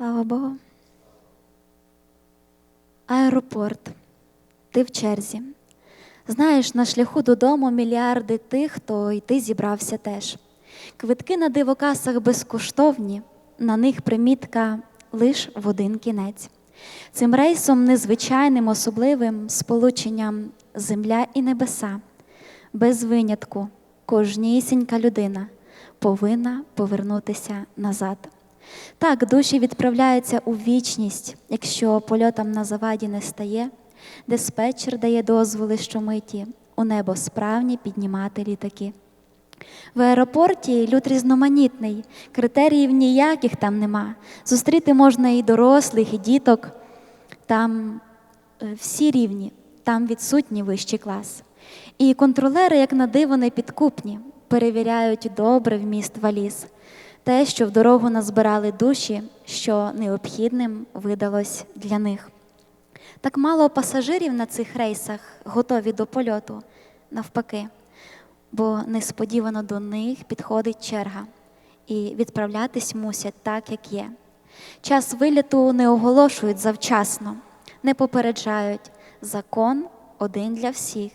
Слава Богу. Аеропорт. Ти в черзі. Знаєш, на шляху додому мільярди тих, хто й ти зібрався теж. Квитки на дивокасах безкоштовні, на них примітка лиш в один кінець. Цим рейсом незвичайним, особливим сполученням земля і небеса. Без винятку кожнісінька людина повинна повернутися назад. Так, душі відправляються у вічність, якщо польотам на заваді не стає, диспетчер дає дозволи щомиті у небо справні піднімати літаки. В аеропорті люд різноманітний, критеріїв ніяких там нема. Зустріти можна і дорослих, і діток. Там е, всі рівні, там відсутній вищий клас. І контролери, як на диво, не підкупні, перевіряють добре вміст валіз. Те, що в дорогу назбирали душі, що необхідним видалось для них. Так мало пасажирів на цих рейсах готові до польоту, навпаки, бо несподівано до них підходить черга, і відправлятись мусять так, як є. Час виліту не оголошують завчасно, не попереджають закон один для всіх.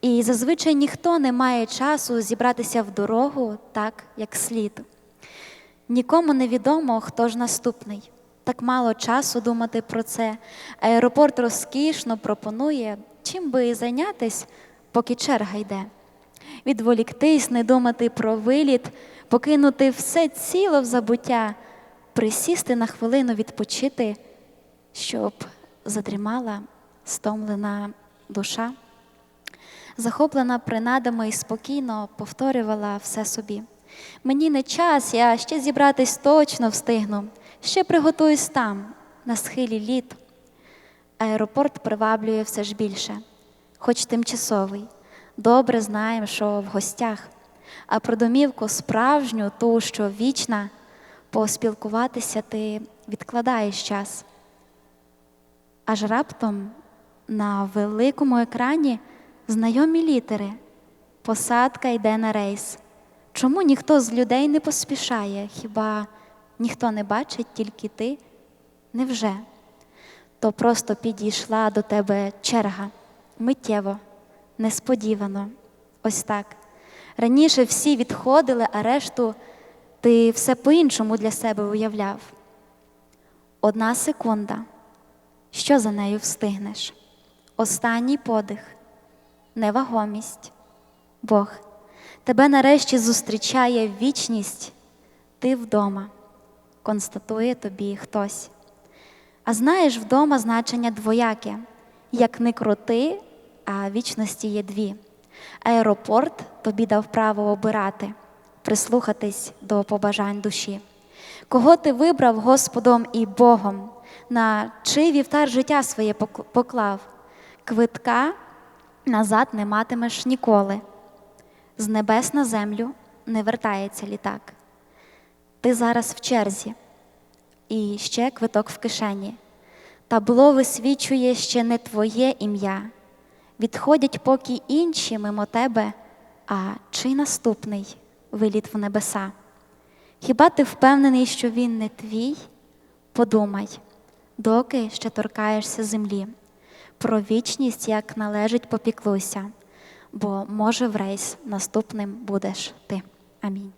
І зазвичай ніхто не має часу зібратися в дорогу так, як слід. Нікому не відомо, хто ж наступний. Так мало часу думати про це. Аеропорт розкішно пропонує, чим би зайнятись, поки черга йде. Відволіктись, не думати про виліт, покинути все ціло в забуття, присісти на хвилину відпочити, щоб задрімала стомлена душа. Захоплена принадами і спокійно повторювала все собі. Мені не час, я ще зібратись точно встигну, ще приготуюсь там, на схилі літ. Аеропорт приваблює все ж більше, хоч тимчасовий. Добре знаємо, що в гостях, а про домівку справжню, ту, що вічна, поспілкуватися ти відкладаєш час. Аж раптом на великому екрані знайомі літери. Посадка йде на рейс. Чому ніхто з людей не поспішає? Хіба ніхто не бачить, тільки ти? Невже? То просто підійшла до тебе черга миттєво, несподівано. Ось так. Раніше всі відходили, а решту ти все по-іншому для себе уявляв. Одна секунда. Що за нею встигнеш? Останній подих, невагомість, Бог. Тебе нарешті зустрічає вічність, ти вдома, констатує тобі хтось. А знаєш, вдома значення двояке, як не крути, а вічності є дві. Аеропорт тобі дав право обирати, прислухатись до побажань душі. Кого ти вибрав Господом і Богом, на чий вівтар життя своє поклав, квитка назад не матимеш ніколи. З небес на землю не вертається літак. Ти зараз в черзі, і ще квиток в кишені. Табло висвічує ще не твоє ім'я. Відходять поки інші мимо тебе, а чи наступний виліт в небеса? Хіба ти впевнений, що він не твій? Подумай, доки ще торкаєшся землі, про вічність як належить попіклуйся бо може в рейс наступним будеш ти. Амінь.